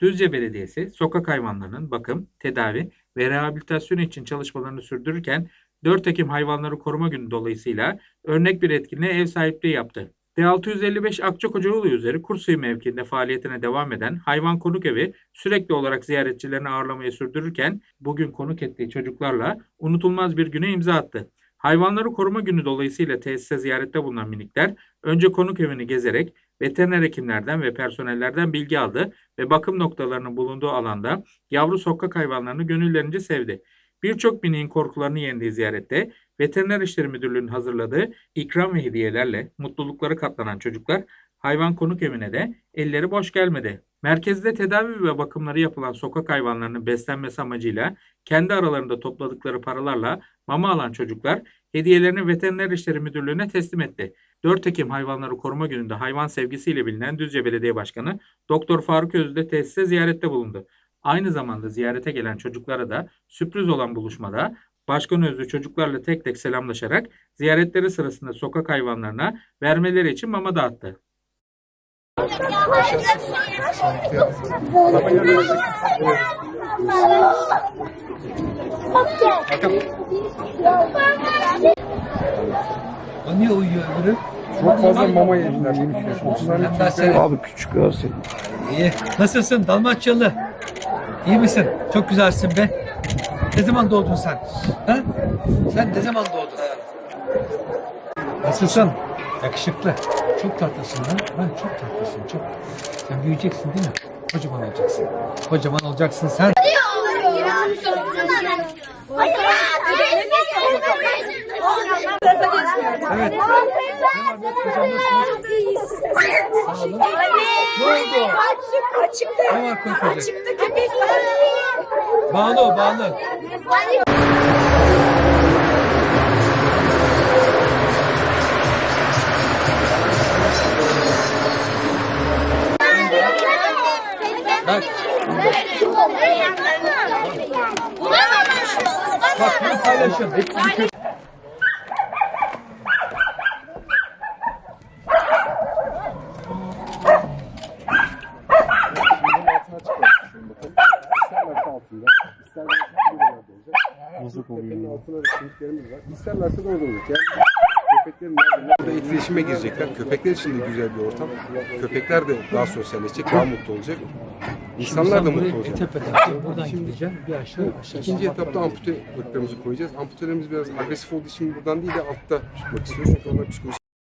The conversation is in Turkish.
Düzce Belediyesi sokak hayvanlarının bakım, tedavi ve rehabilitasyonu için çalışmalarını sürdürürken 4 Ekim Hayvanları Koruma Günü dolayısıyla örnek bir etkinliğe ev sahipliği yaptı. D655 Akçakocaoğlu üzeri Kursuyu mevkiinde faaliyetine devam eden hayvan konuk evi sürekli olarak ziyaretçilerini ağırlamayı sürdürürken bugün konuk ettiği çocuklarla unutulmaz bir güne imza attı. Hayvanları Koruma Günü dolayısıyla tesise ziyarette bulunan minikler önce konuk evini gezerek veteriner hekimlerden ve personellerden bilgi aldı ve bakım noktalarının bulunduğu alanda yavru sokak hayvanlarını gönüllerince sevdi. Birçok miniğin korkularını yendiği ziyarette Veteriner İşleri Müdürlüğü'nün hazırladığı ikram ve hediyelerle mutlulukları katlanan çocuklar hayvan konuk evine de elleri boş gelmedi. Merkezde tedavi ve bakımları yapılan sokak hayvanlarının beslenmesi amacıyla kendi aralarında topladıkları paralarla mama alan çocuklar hediyelerini Veteriner İşleri Müdürlüğü'ne teslim etti. 4 Ekim Hayvanları Koruma Günü'nde hayvan sevgisiyle bilinen Düzce Belediye Başkanı Doktor Faruk Özü de tesise ziyarette bulundu. Aynı zamanda ziyarete gelen çocuklara da sürpriz olan buluşmada Başkan Özlü çocuklarla tek tek selamlaşarak ziyaretleri sırasında sokak hayvanlarına vermeleri için mama dağıttı. O niye uyuyor öbürü? Çok fazla mama yediler. Ben seni- Abi küçük görsün. İyi. Nasılsın Dalmaçyalı? İyi misin? Çok güzelsin be. Ne zaman doğdun sen? Ha? Sen ne zaman doğdun? Nasılsın? Yakışıklı. Çok tatlısın lan. Ben çok tatlısın. Çok. Sen büyüyeceksin değil mi? Kocaman olacaksın. Kocaman olacaksın sen. Evet. Ne var be? Kocam nasılsın? Sağ olun. Ne oldu? Ne var kokoca? Bağlı Bak. Hepsi bir köy- Bozuk oluyor. altına da kemiklerimiz var. İsterlerse etkileşime girecekler. Köpekler için de güzel bir ortam. Köpekler de daha sosyalleşecek, daha mutlu olacak. İnsanlar da mutlu olacak. Tepeden buradan gideceğim. Bir aşağı aşağı. İkinci etapta ampute ırklarımızı koyacağız. Amputelerimiz biraz agresif olduğu için buradan değil de altta tutmak istiyoruz. Çünkü onlar psikolojik